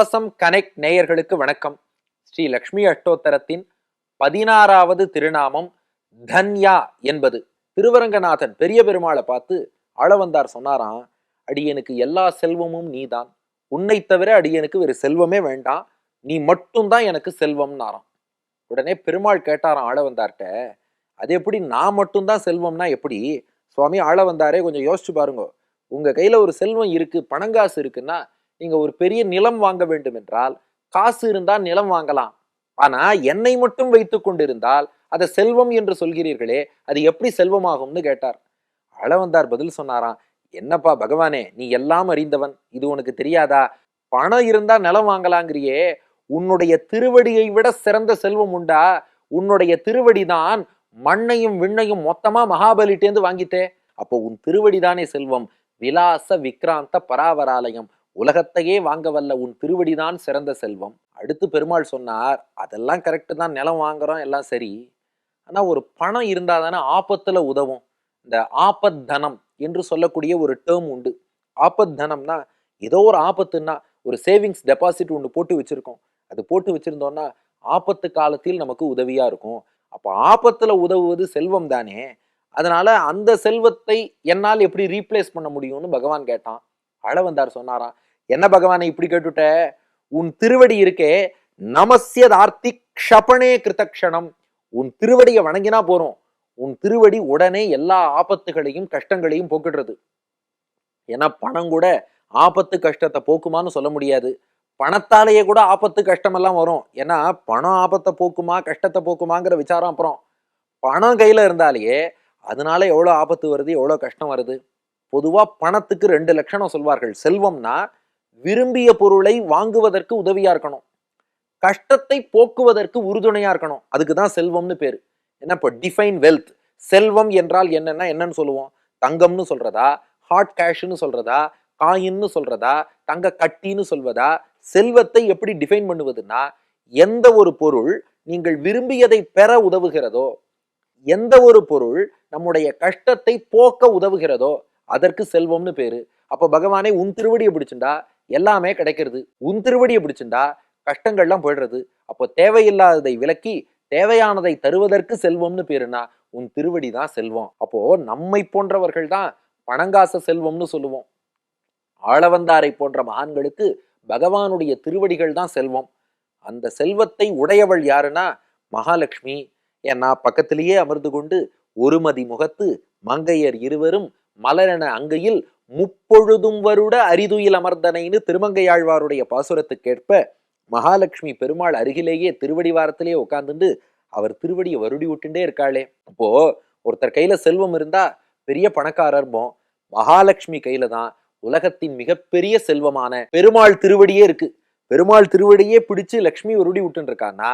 கவசம் கனெக்ட் நேயர்களுக்கு வணக்கம். ஸ்ரீ லக்ஷ்மி அஷ்டோத்தரத்தின் பதினாறாவது திருநாமம் தன்யா என்பது. திருவரங்கநாதன் பெரிய பெருமாளை பார்த்து ஆளவந்தார் சொன்னாராம் அடியனுக்கு எல்லா செல்வமும் நீதான். உன்னை தவிர அடியனுக்கு வேறு செல்வமே வேண்டாம். நீ மட்டும்தான் எனக்கு செல்வம்னாராம். உடனே பெருமாள் கேட்டாராம் ஆளவந்தார்கிட்ட அது எப்படி நான் மட்டும்தான் செல்வம்னா எப்படி? சுவாமி ஆளவந்தாரே கொஞ்சம் யோசிச்சு பாருங்க. உங்க கையில ஒரு செல்வம் இருக்கு பணங்காசு இருக்குன்னா நீங்கள் ஒரு பெரிய நிலம் வாங்க வேண்டும் என்றால் காசு இருந்தால் நிலம் வாங்கலாம். ஆனால் என்னை மட்டும் வைத்து கொண்டிருந்தால் அதை செல்வம் என்று சொல்கிறீர்களே அது எப்படி செல்வமாகும்னு கேட்டார். அளவந்தார் பதில் சொன்னாராம் என்னப்பா பகவானே நீ எல்லாம் அறிந்தவன் இது உனக்கு தெரியாதா? பணம் இருந்தா நிலம் வாங்கலாங்கிறியே உன்னுடைய திருவடியை விட சிறந்த செல்வம் உண்டா? உன்னுடைய திருவடிதான் மண்ணையும் விண்ணையும் மொத்தமா மகாபலிட்டேந்து வாங்கித்தே. அப்போ உன் திருவடிதானே செல்வம்? விலாச விக்ராந்த பராவராலயம் உலகத்தையே வாங்க வல்ல உன் திருவடிதான் சிறந்த செல்வம். அடுத்து பெருமாள் சொன்னார் அதெல்லாம் கரெக்டு தான் நிலம் வாங்குறோம் எல்லாம் சரி. ஆனால் ஒரு பணம் இருந்தால் தானே ஆபத்தில் உதவும். இந்த ஆபத் தனம் என்று சொல்லக்கூடிய ஒரு டேர்ம் உண்டு. ஆபத் தனம்னா ஏதோ ஒரு ஆபத்துன்னா ஒரு சேவிங்ஸ் டெபாசிட் ஒன்று போட்டு வச்சுருக்கோம். அது போட்டு வச்சுருந்தோன்னா ஆபத்து காலத்தில் நமக்கு உதவியாக இருக்கும். அப்போ ஆபத்தில் உதவுவது செல்வம் தானே. அதனால் அந்த செல்வத்தை என்னால் எப்படி ரீப்ளேஸ் பண்ண முடியும்னு பகவான் கேட்டான். அளவந்தார் சொன்னாராம் என்ன பகவானை இப்படி கேட்டுட்ட? உன் திருவடி இருக்கே நமசியதார்த்தி க்ஷபணே கிருத்தக்ஷணம். உன் திருவடியை வணங்கினா போறோம். உன் திருவடி உடனே எல்லா ஆபத்துகளையும் கஷ்டங்களையும் போக்கிடுறது. ஏன்னா பணம் கூட ஆபத்து கஷ்டத்தை போக்குமான்னு சொல்ல முடியாது. பணத்தாலேயே கூட ஆபத்து கஷ்டமெல்லாம் வரும். ஏன்னா பணம் ஆபத்தை போக்குமா கஷ்டத்தை போக்குமாங்கிற விசாரம் அப்புறம். பணம் கையில் இருந்தாலேயே அதனால எவ்வளோ ஆபத்து வருது எவ்வளோ கஷ்டம் வருது? பொதுவாக பணத்துக்கு ரெண்டு லட்சணம் சொல்வார்கள். செல்வம்னா விரும்பிய பொருளை வாங்குவதற்கு உதவியாக இருக்கணும். கஷ்டத்தை போக்குவதற்கு உறுதுணையாக இருக்கணும். அதுக்கு தான் செல்வம்னு பேர். என்ன இப்போ டிஃபைன் வெல்த் செல்வம் என்றால் என்னென்னா என்னன்னு சொல்லுவோம்? தங்கம்னு சொல்கிறதா ஹாட் கேஷ்னு சொல்கிறதா காயின்னு சொல்கிறதா தங்க கட்டின்னு சொல்வதா? செல்வத்தை எப்படி டிஃபைன் பண்ணுவதுன்னா எந்த ஒரு பொருள் நீங்கள் விரும்பியதை பெற உதவுகிறதோ எந்த ஒரு பொருள் நம்முடைய கஷ்டத்தை போக்க உதவுகிறதோ அதற்கு செல்வம்னு பேரு. அப்போ பகவானே உன் திருவடியை பிடிச்சுண்டா எல்லாமே கிடைக்கிறது. உன் திருவடியை பிடிச்சுண்டா கஷ்டங்கள்லாம் போயிடுறது. அப்போ தேவையில்லாததை விலக்கி தேவையானதை தருவதற்கு செல்வம்னு பேருனா உன் திருவடி தான் செல்வம். அப்போ நம்மை போன்றவர்கள் தான் பணங்காச செல்வம்னு சொல்லுவோம். ஆளவந்தாரை போன்ற மகான்களுக்கு பகவானுடைய திருவடிகள் தான் செல்வம். அந்த செல்வத்தை உடையவள் யாருன்னா மகாலட்சுமி. ஏன்னா பக்கத்திலேயே அமர்ந்து கொண்டு ஒருமதி முகத்து மங்கையர் இருவரும் மலரென அங்கையில் முப்பொழுதும் வருட அரிதுயில் அமர்ந்தனைன்னு திருமங்கையாழ்வாருடைய பாசுரத்துக்கேற்ப மகாலட்சுமி பெருமாள் அருகிலேயே திருவடிவாரத்திலேயே உட்கார்ந்துட்டு அவர் திருவடியை வருடி விட்டுட்டே இருக்காளே. அப்போ ஒருத்தர் கையில செல்வம் இருந்தா பெரிய பணக்காரர்போம் மகாலட்சுமி கையில தான் உலகத்தின் மிகப்பெரிய செல்வமான பெருமாள் திருவடியே இருக்கு. பெருமாள் திருவடியே பிடிச்சு லக்ஷ்மி வருடி விட்டுன்னு இருக்கான்னா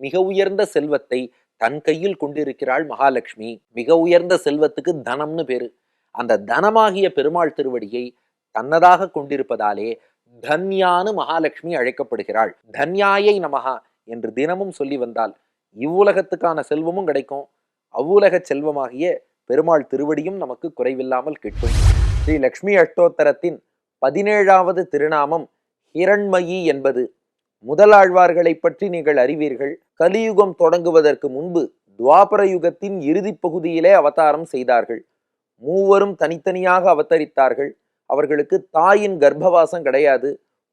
மிக உயர்ந்த செல்வத்தை தன் கையில் கொண்டிருக்கிறாள் மகாலட்சுமி. மிக உயர்ந்த செல்வத்துக்கு தனம்னு பேரு. அந்த தனமாகிய பெருமாள் திருவடியை தன்னதாக கொண்டிருப்பதாலே தன்யானு மகாலட்சுமி அழைக்கப்படுகிறாள். தன்யாயை நமகா என்று தினமும் சொல்லி வந்தால் இவ்வுலகத்துக்கான செல்வமும் கிடைக்கும். அவ்வுலக செல்வமாகிய பெருமாள் திருவடியும் நமக்கு குறைவில்லாமல் கிட்டும் ஸ்ரீ லக்ஷ்மி அஷ்டோத்தரத்தின் பதினேழாவது திருநாமம் ஹிரண்மயி என்பது. முதலாழ்வார்களை பற்றி நீங்கள் அறிவீர்கள். கலியுகம் தொடங்குவதற்கு முன்பு துவாபர யுகத்தின் இறுதிப் பகுதியிலே அவதாரம் செய்தார்கள். மூவரும் தனித்தனியாக அவதரித்தார்கள். அவர்களுக்கு தாயின் கர்ப்பவாசம் கிடையாது.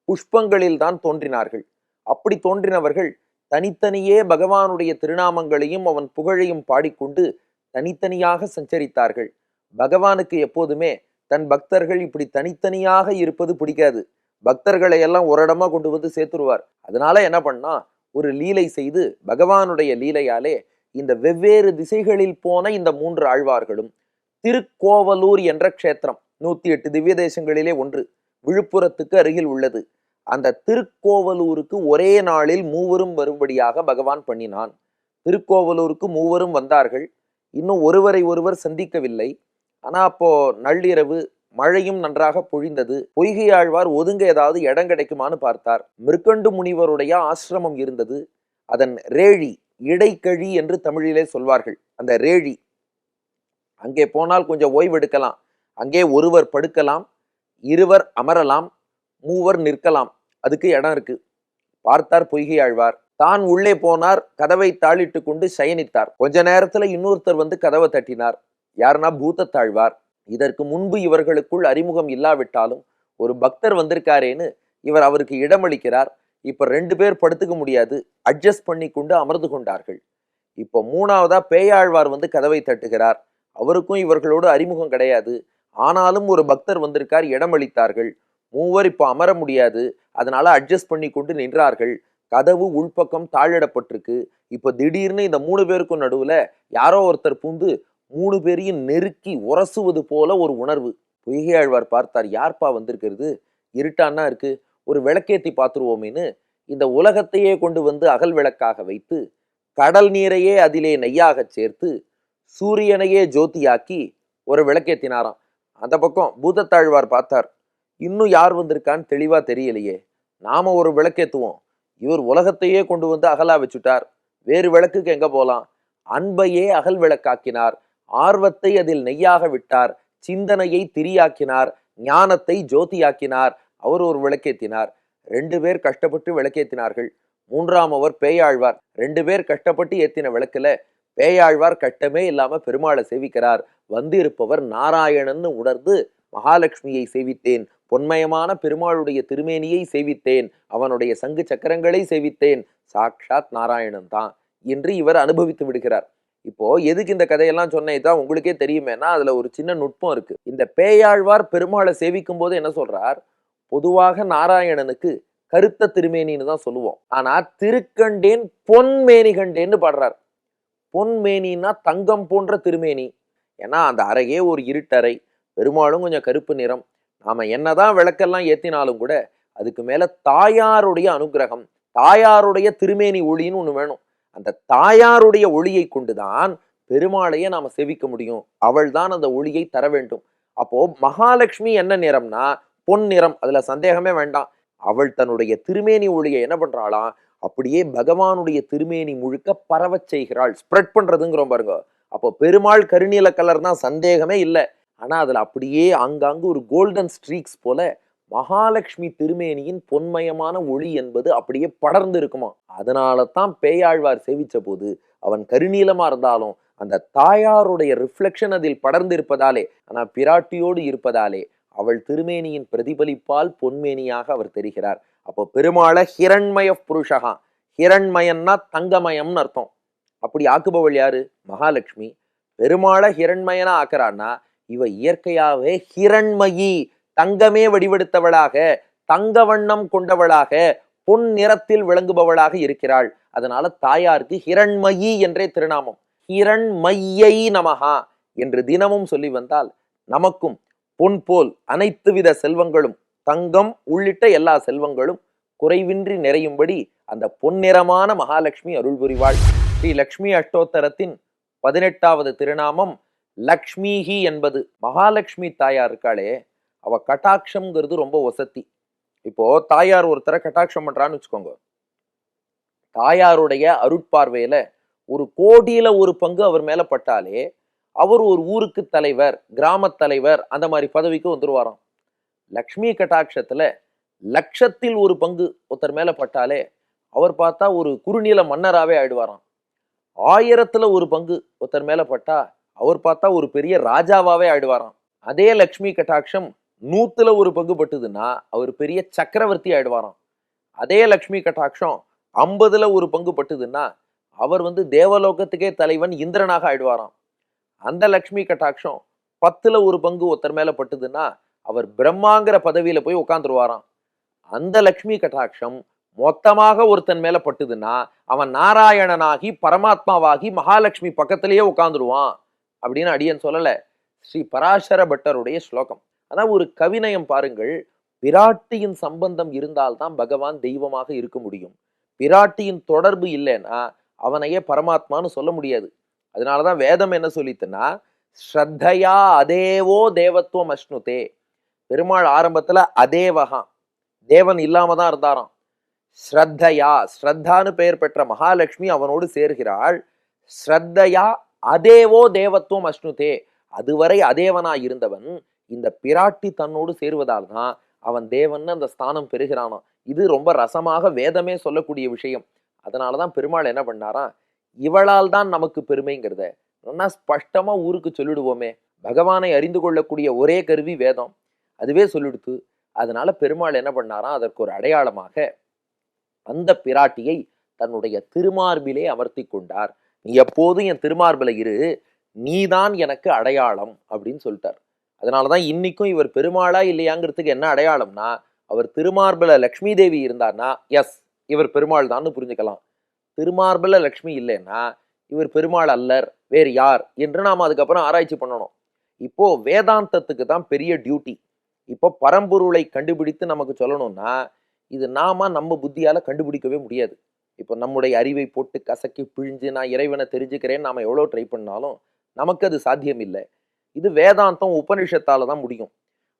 புஷ்பங்களில் தான் தோன்றினார்கள். அப்படி தோன்றினவர்கள் தனித்தனியே பகவானுடைய திருநாமங்களையும் அவன் புகழையும் பாடிக்கொண்டு தனித்தனியாக சஞ்சரித்தார்கள். பகவானுக்கு எப்போதுமே தன் பக்தர்கள் இப்படி தனித்தனியாக இருப்பது பிடிக்காது. பக்தர்களை எல்லாம் ஒரு இடமா கொண்டு வந்து சேர்த்துருவார். அதனால என்ன பண்ணா ஒரு லீலை செய்து பகவானுடைய லீலையாலே இந்த வெவ்வேறு திசைகளில் போன இந்த மூன்று ஆழ்வார்களும் திருக்கோவலூர் என்ற க்ஷேத்திரம். நூத்தி எட்டு திவ்ய தேசங்களிலே ஒன்று. விழுப்புரத்துக்கு அருகில் உள்ளது. அந்த திருக்கோவலூருக்கு ஒரே நாளில் மூவரும் வரும்படியாக பகவான் பண்ணினான். திருக்கோவலூருக்கு மூவரும் வந்தார்கள். இன்னும் ஒருவரை ஒருவர் சந்திக்கவில்லை. ஆனா அப்போ நள்ளிரவு மழையும் நன்றாக பொழிந்தது. பொய்கை ஆழ்வார் ஒதுங்க ஏதாவது இடம் கிடைக்குமான்னு பார்த்தார். மிருக்கண்டு முனிவருடைய ஆசிரமம் இருந்தது. அதன் ரேழி இடைக்கழி என்று தமிழிலே சொல்வார்கள். அந்த ரேழி அங்கே போனால் கொஞ்சம் ஓய்வெடுக்கலாம். அங்கே ஒருவர் படுக்கலாம் இருவர் அமரலாம் மூவர் நிற்கலாம். அதுக்கு இடம் இருக்கு. பார்த்தார் பொய்கை ஆழ்வார். தான் உள்ளே போனார் கதவை தாளிட்டு கொண்டு சயனித்தார். கொஞ்ச நேரத்துல இன்னொருத்தர் வந்து கதவை தட்டினார். யாருன்னா பூத்தத்தாழ்வார் இதற்கு முன்பு இவர்களுக்குள் அறிமுகம் இல்லாவிட்டாலும் ஒரு பக்தர் வந்திருக்காரேன்னு இவர் அவருக்கு இடமளிக்கிறார். இப்ப ரெண்டு பேர் படுத்துக்க முடியாது. அட்ஜஸ்ட் பண்ணி கொண்டு அமர்ந்து கொண்டார்கள். இப்போ மூணாவதா பேயாழ்வார் வந்து கதவை தட்டுகிறார். அவருக்கும் இவர்களோடு அறிமுகம் கிடையாது. ஆனாலும் ஒரு பக்தர் வந்திருக்கார் இடமளித்தார்கள். மூவர் இப்போ அமர முடியாது. அதனால அட்ஜஸ்ட் பண்ணி கொண்டு நின்றார்கள். கதவு உள்பக்கம் தாழிடப்பட்டிருக்கு. இப்போ திடீர்னு இந்த மூணு பேருக்கும் நடுவில் யாரோ ஒருத்தர் பூந்து மூணு பேரையும் நெருக்கி உரசுவது போல ஒரு உணர்வு. பொய்கை ஆழ்வார் பார்த்தார் யார்ப்பா வந்திருக்கிறது? இருட்டான்னா இருக்கு. ஒரு விளக்கேத்தி பார்த்துருவோமேன்னு இந்த உலகத்தையே கொண்டு வந்து அகல் விளக்காக வைத்து கடல் நீரையே அதிலே நெய்யாகச் சேர்த்து சூரியனையே ஜோதியாக்கி ஒரு விளக்கேத்தினாராம். அந்த பக்கம் பூதத்தாழ்வார் பார்த்தார். இன்னும் யார் வந்திருக்கான்னு தெளிவாக தெரியலையே. நாம ஒரு விளக்கேத்துவோம். இவர் உலகத்தையே கொண்டு வந்து அகலா வச்சுட்டார். வேறு விளக்குக்கு எங்க போலாம்? அன்பையே அகல் விளக்காக்கினார். ஆர்வத்தை அதில் நெய்யாக விட்டார். சிந்தனையை திரியாக்கினார். ஞானத்தை ஜோதியாக்கினார். அவர் ஒரு விளக்கேத்தினார். ரெண்டு பேர் கஷ்டப்பட்டு விளக்கேத்தினார்கள். மூன்றாம் அவர் பேயாழ்வார். ரெண்டு பேர் கஷ்டப்பட்டு ஏத்தின விளக்குல பேயாழ்வார் கட்டமே இல்லாம பெருமாளை சேவிக்கிறார். வந்திருப்பவர் நாராயணன்னு உணர்ந்து மகாலட்சுமியை சேவித்தேன். பொன்மயமான பெருமாளுடைய திருமேனியை சேவித்தேன். அவனுடைய சங்கு சக்கரங்களை சேவித்தேன். சாக்ஷாத் நாராயணன் தான் என்று இவர் அனுபவித்து விடுகிறார். இப்போ எதுக்கு இந்த கதையெல்லாம் சொன்னே தான் உங்களுக்கே தெரியுமேனா? அதுல ஒரு சின்ன நுட்பம் இருக்கு. இந்த பேயாழ்வார் பெருமாளை சேவிக்கும் போது என்ன சொல்றார்? பொதுவாக நாராயணனுக்கு கருத்த திருமேனின்னு தான் சொல்லுவோம். ஆனா திருக்கண்டேன் பொன்மேனி கண்டேன்னு பாடுறார். பொன்மேனின்னா தங்கம் போன்ற திருமேனி. ஏன்னா அந்த அறையே ஒரு இருட்டறை. பெருமாளும் கொஞ்சம் கருப்பு நிறம். நாம் என்னதான் விளக்கெல்லாம் ஏற்றினாலும் கூட அதுக்கு மேலே தாயாருடைய அனுகிரகம் தாயாருடைய திருமேனி ஒளின்னு ஒன்று வேணும். அந்த தாயாருடைய ஒளியை கொண்டுதான் பெருமாளையே நாம் சேவிக்க முடியும். அவள் தான் அந்த ஒளியை தர வேண்டும். அப்போ மகாலட்சுமி என்ன நிறம்னா பொன் நிறம். அதில் சந்தேகமே வேண்டாம். அவள் தன்னுடைய திருமேனி ஒளியை என்ன பண்ணுறாளாம் அப்படியே பகவானுடைய திருமேனி முழுக்க பரவச் செய்கிறாள். ஸ்ப்ரெட் பண்ணுறதுங்கிறோம் பாருங்க. அப்போ பெருமாள் கருநீல கலர் தான் சந்தேகமே இல்லை. ஆனால் அதில் அப்படியே ஆங்காங்கு ஒரு கோல்டன் ஸ்ட்ரீக்ஸ் போல மகாலட்சுமி திருமேனியின் பொன்மயமான ஒளி என்பது அப்படியே படர்ந்து இருக்குமா. அதனால தான் பேயாழ்வார் சேவித்த போது அவன் கருநீலமாக இருந்தாலும் அந்த தாயாருடைய ரிஃப்ளெக்ஷன் அதில் படர்ந்து இருப்பதாலே ஆனால் பிராட்டியோடு இருப்பதாலே அவள் திருமேனியின் பிரதிபலிப்பால் பொன்மேனியாக அவர் தெரிகிறார். அப்போ பெருமாளை ஹிரண்மய புருஷகா. ஹிரண்மயன்னா தங்கமயம்னு அர்த்தம். அப்படி ஆக்குபவள் யாரு? மகாலட்சுமி. பெருமாளை ஹிரண்மயனா ஆக்குறான்னா இவ இயற்கையாவே ஹிரண்மயி தங்கமே வடிவெடுத்தவளாக தங்க வண்ணம் கொண்டவளாக பொன் நிறத்தில் விளங்குபவளாக இருக்கிறாள். அதனால தாயாருக்கு ஹிரண்மயி என்றே திருநாமம். ஹிரண்மையை நமகா என்று தினமும் சொல்லி வந்தால் நமக்கும் பொன் போல் அனைத்து வித செல்வங்களும் தங்கம் உள்ளிட்ட எல்லா செல்வங்களும் குறைவின்றி நிறையும்படி அந்த பொன்னிறமான மகாலட்சுமி அருள் புரிவாள் ஸ்ரீ லக்ஷ்மி அஷ்டோத்தரத்தின் பதினெட்டாவது திருநாமம் லக்ஷ்மிஹி என்பது. மகாலட்சுமி தாயார் இருக்காளே அவ கட்டாட்சம்ங்கிறது ரொம்ப வசத்தி இப்போ தாயார் ஒருத்தரை கட்டாட்சம் பண்றான்னு வச்சுக்கோங்க. தாயாருடைய அருட்பார்வையில ஒரு கோடியில ஒரு பங்கு அவர் மேல பட்டாலே அவர் ஒரு ஊருக்கு தலைவர் கிராம தலைவர் அந்த மாதிரி பதவிக்கு வந்துருவாராம். லக்ஷ்மி கட்டாட்சத்தில் லட்சத்தில் ஒரு பங்கு ஒருத்தர் மேலே பட்டாலே அவர் பார்த்தா ஒரு குறுநில மன்னராகவே ஆயிடுவாராம். ஆயிரத்தில் ஒரு பங்கு ஒருத்தர் மேலே பட்டா அவர் பார்த்தா ஒரு பெரிய ராஜாவாகவே ஆயிடுவாராம். அதே லக்ஷ்மி கட்டாட்சம் நூற்றுல ஒரு பங்கு பட்டுதுன்னா அவர் பெரிய சக்கரவர்த்தி ஆயிடுவாராம். அதே லக்ஷ்மி கட்டாட்சம் ஐம்பதுல ஒரு பங்கு பட்டுதுன்னா அவர் வந்து தேவலோகத்துக்கே தலைவன் இந்திரனாக ஆயிடுவாராம். அந்த லக்ஷ்மி கட்டாட்சம் பத்துல ஒரு பங்கு ஒருத்தர் மேல பட்டுதுன்னா அவர் பிரம்மாங்கிற பதவியில் போய் உட்காந்துருவாராம் அந்த லக்ஷ்மி கட்டாட்சம் மொத்தமாக ஒருத்தன் மேல பட்டுதுன்னா அவன் நாராயணனாகி பரமாத்மாவாகி மகாலட்சுமி பக்கத்திலேயே உட்காந்துருவான் அப்படின்னு அடியன் சொல்லலை. ஸ்ரீ பராசர பட்டருடைய ஸ்லோகம். அதான் ஒரு கவிநயம் பாருங்கள். பிராட்டியின் சம்பந்தம் இருந்தால்தான் பகவான் தெய்வமாக இருக்க முடியும். பிராட்டியின் தொடர்பு இல்லைன்னா அவனையே பரமாத்மான்னு சொல்ல முடியாது. அதனாலதான் வேதம் என்ன சொல்லித்துன்னா ஸ்ரத்தையா அதேவோ தேவத்துவம் அஷ்ணுதே. பெருமாள் ஆரம்பத்துல அதேவகம் தேவன் இல்லாம தான் இருந்தாராம். ஸ்ரத்தையா ஸ்ரத்தான்னு பெயர் பெற்ற மகாலட்சுமி அவனோடு சேர்கிறாள். ஸ்ரத்தையா அதேவோ தேவத்துவம் அஷ்ணுதே. அதுவரை அதேவனா இருந்தவன் இந்த பிராட்டி தன்னோடு சேருவதால் தான் அவன் தேவன் அந்த ஸ்தானம் பெறுகிறானாம். இது ரொம்ப ரசமாக வேதமே சொல்லக்கூடிய விஷயம். அதனாலதான் பெருமாள் என்ன பண்ணாராம்? இவளால் தான் நமக்கு பெருமைங்கிறத. நல்லா ஸ்பஷ்டமா ஊருக்கு சொல்லிடுவோமே. பகவானை அறிந்து கொள்ளக்கூடிய ஒரே கருவி வேதம். அதுவே சொல்லிடுத்து அதனால பெருமாள் என்ன பண்ணாராம் அதற்கு ஒரு அடையாளமாக அந்த பிராட்டியை தன்னுடைய திருமார்பிலே அமர்த்தி கொண்டார். நீ எப்போதும் என் திருமார்பில இரு நீதான் எனக்கு அடையாளம் அப்படின்னு சொல்லிட்டார். அதனாலதான் இன்னைக்கும் இவர் பெருமாளா இல்லையாங்கிறதுக்கு என்ன அடையாளம்னா அவர் திருமார்பில லக்ஷ்மி தேவி இருந்தார்னா எஸ் இவர் பெருமாள் தான்னு புரிஞ்சுக்கலாம். திருமார்பில லக்ஷ்மி இல்லைன்னா இவர் பெருமாள் அல்லர் வேறு யார் என்று நாம் அதுக்கப்புறம் ஆராய்ச்சி பண்ணணும். இப்போ வேதாந்தத்துக்கு தான் பெரிய டியூட்டி இப்போ பரம்பொருளை கண்டுபிடித்து நமக்கு சொல்லணும்னா இது நாம நம்ம புத்தியால் கண்டுபிடிக்கவே முடியாது. இப்போ நம்முடைய அறிவை போட்டு கசக்கி பிழிஞ்சு நான் இறைவனை தெரிஞ்சுக்கிறேன்னு நாம எவ்வளோ ட்ரை பண்ணாலும் நமக்கு அது சாத்தியம் இல்லை. இது வேதாந்தம் உபனிஷத்தால் தான் முடியும்.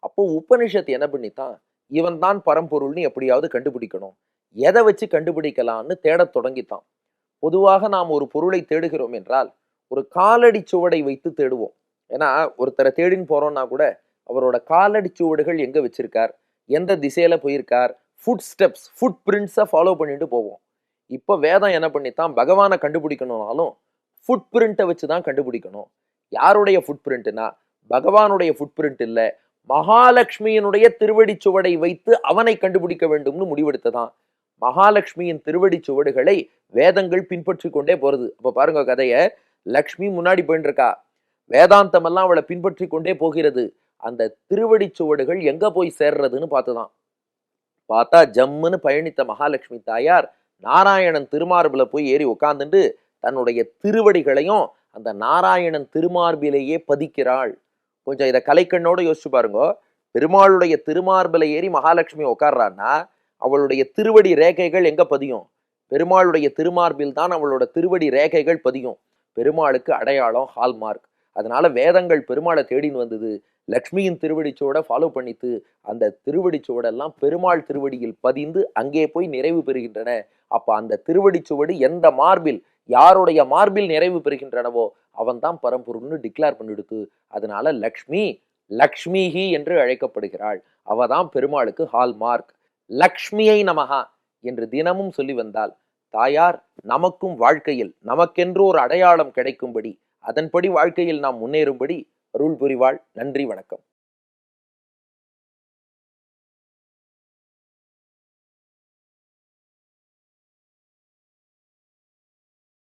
அப்போ உபனிஷத்து என்ன பண்ணித்தான்? இவன் தான் பரம்பொருள்னு எப்படியாவது கண்டுபிடிக்கணும். எதை வச்சு கண்டுபிடிக்கலாம்னு தேடத் தொடங்கித்தான். பொதுவாக நாம் ஒரு பொருளை தேடுகிறோம் என்றால் ஒரு காலடி சுவடை வைத்து தேடுவோம். ஏன்னா ஒருத்தரை தேடின்னு போகிறோன்னா கூட அவரோட காலடி சுவடுகள் எங்கே வச்சிருக்கார்? எந்த திசையில் போயிருக்கார்? ஃபுட் ஸ்டெப்ஸ் ஃபுட் பிரிண்ட்ஸை ஃபாலோ பண்ணிட்டு போவோம். இப்போ வேதம் என்ன பண்ணித்தான்? பகவானை கண்டுபிடிக்கணும்னாலும் ஃபுட் பிரிண்ட்டை வச்சு தான் கண்டுபிடிக்கணும். யாருடைய ஃபுட் பிரிண்ட்னா பகவானுடைய ஃபுட் பிரிண்ட் இல்லை. மகாலட்சுமியினுடைய திருவடி சுவடை வைத்து அவனை கண்டுபிடிக்க வேண்டும்னு முடிவெடுத்ததான். மகாலட்சுமியின் திருவடி சுவடுகளை வேதங்கள் பின்பற்றி கொண்டே போகிறது அப்போ பாருங்க கதையை. லக்ஷ்மி முன்னாடி போயின்னு இருக்கா வேதாந்தம் எல்லாம் அவளை பின்பற்றி கொண்டே போகிறது. அந்த திருவடி சுவடுகள் எங்க போய் சேர்றதுன்னு பார்த்துதான். பார்த்தா ஜம்முன்னு பயணித்த மகாலட்சுமி தாயார் நாராயணன் திருமார்பில் போய் ஏறி உட்காந்துட்டு தன்னுடைய திருவடிகளையும் அந்த நாராயணன் திருமார்பிலேயே பதிக்கிறாள். கொஞ்சம் இதை கலைக்கண்ணோட யோசிச்சு பாருங்க. பெருமாளுடைய திருமார்பில ஏறி மகாலட்சுமி உட்கார்றான்னா அவளுடைய திருவடி ரேகைகள் எங்க பதியும்? பெருமாளுடைய திருமார்பில் தான் அவளோட திருவடி ரேகைகள் பதியும். பெருமாளுக்கு அடையாளம் ஹால்மார்க் அதனால வேதங்கள் பெருமாளை தேடின்னு வந்தது. லக்ஷ்மியின் திருவடிச்சோட ஃபாலோ பண்ணித்து அந்த திருவடிச்சுவடெல்லாம் பெருமாள் திருவடியில் பதிந்து அங்கே போய் நிறைவு பெறுகின்றன. அப்ப அந்த திருவடிச்சுவடு எந்த மார்பில் யாருடைய மார்பில் நிறைவு பெறுகின்றனவோ அவன் தான் பரம்பொருள்னு டிக்ளேர் பண்ணிடுத்து. அதனால லக்ஷ்மி லக்ஷ்மிஹி என்று அழைக்கப்படுகிறாள். அவ தான் பெருமாளுக்கு ஹால்மார்க் லக்ஷ்மியை நமகா என்று தினமும் சொல்லி வந்தால் தாயார் நமக்கும் வாழ்க்கையில் நமக்கென்று ஒரு அடையாளம் கிடைக்கும்படி அதன்படி வாழ்க்கையில் நாம் முன்னேறும்படி அருள் புரிவாள். நன்றி வணக்கம்.